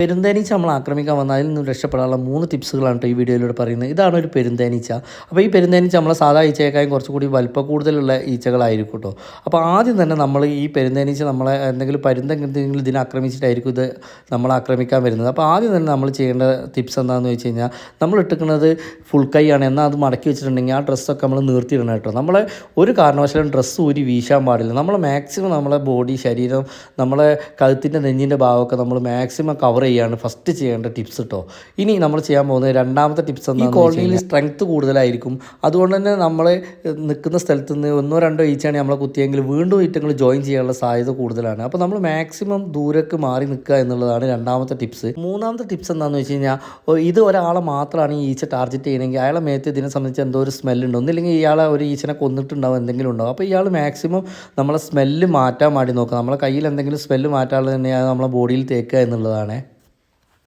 പെരുന്തേനീച്ച നമ്മൾ ആക്രമിക്കാൻ വന്നാൽ അതിൽ നിന്ന് രക്ഷപ്പെടാനുള്ള മൂന്ന് ടിപ്സുകളാണ് കേട്ടോ ഈ വീഡിയോയിലൂടെ പറയുന്നത്. ഇതാണ് ഒരു പെരുന്തേനീച്ച. അപ്പോൾ ഈ പെരുന്തേനീച്ച നമ്മളെ സാധാ ഈച്ചയേക്കാളും കുറച്ചുകൂടി വലിപ്പം കൂടുതലുള്ള ഈച്ചകളായിരിക്കും കേട്ടോ. അപ്പോൾ ആദ്യം തന്നെ നമ്മൾ ഈ പെരുന്തേനീച്ച നമ്മളെ എന്തെങ്കിലും പരുന്തെങ്കിലും ഇതിനെ ആക്രമിച്ചിട്ടായിരിക്കും ഇത് നമ്മളെ ആക്രമിക്കാൻ വരുന്നത്. അപ്പോൾ ആദ്യം തന്നെ നമ്മൾ ചെയ്യേണ്ട ടിപ്സ് എന്താണെന്ന് വെച്ച് കഴിഞ്ഞാൽ നമ്മൾ ഇട്ടിക്കുന്നത് ഫുൾ കൈയാണ് എന്നാൽ അത് മടക്കി വെച്ചിട്ടുണ്ടെങ്കിൽ ആ ഡ്രസ്സൊക്കെ നമ്മൾ നിർത്തിയിടണം കേട്ടോ. നമ്മളെ ഒരു കാരണവശാലും ഡ്രസ്സ് ഊരി വീശാൻ പാടില്ല. നമ്മൾ മാക്സിമം നമ്മളെ ബോഡി ശരീരം നമ്മളെ കഴുത്തിന്റെ നെഞ്ഞിന്റെ ഭാഗമൊക്കെ നമ്മൾ മാക്സിമം കവർ ചെയ്യാണ്. ഫസ്റ്റ് ചെയ്യേണ്ട ടിപ്സ് കേട്ടോ ഇനി നമ്മൾ ചെയ്യാൻ പോകുന്നത് രണ്ടാമത്തെ ടിപ്സ് ഈ കോളനിയിൽ സ്ട്രെങ്ത് കൂടുതലായിരിക്കും. അതുകൊണ്ട് തന്നെ നമ്മൾ നിൽക്കുന്ന സ്ഥലത്ത് നിന്ന് ഒന്നോ രണ്ടോ ഈച്ചാണ് നമ്മളെ കുത്തിയെങ്കിൽ വീണ്ടും ഈറ്റങ്ങൾ ജോയിൻ ചെയ്യാനുള്ള സാധ്യത കൂടുതലാണ്. അപ്പോൾ നമ്മൾ മാക്സിമം ദൂരക്ക് മാറി നിൽക്കുക എന്നുള്ളതാണ് രണ്ടാമത്തെ ടിപ്സ് മൂന്നാമത്തെ ടിപ്സ് എന്താണെന്ന് വെച്ച് കഴിഞ്ഞാൽ ഇത് ഒരാളെ മാത്രമാണ് ഈ ഈച്ച ടാർഗറ്റ് ചെയ്യണമെങ്കിൽ അയാളെ മേത്ത് ഇതിനെ സംബന്ധിച്ച് എന്തോ ഒരു സ്മെല്ലുണ്ട് ഒന്നില്ലെങ്കിൽ ഇയാളെ ഒരു ഈച്ചനെ കൊന്നിട്ടുണ്ടാവും എന്തെങ്കിലും ഉണ്ടാവും. അപ്പോൾ ഇയാൾ മാക്സിമം നമ്മളെ സ്മെല്ല് മാറ്റാൻ വേണ്ടി നോക്കുക. നമ്മളെ കയ്യിൽ എന്തെങ്കിലും സ്മെല്ല് മാറ്റാനുള്ളത് തന്നെയാണ് നമ്മളെ ബോഡിയിൽ തേക്കുക എന്നുള്ളതാണ്.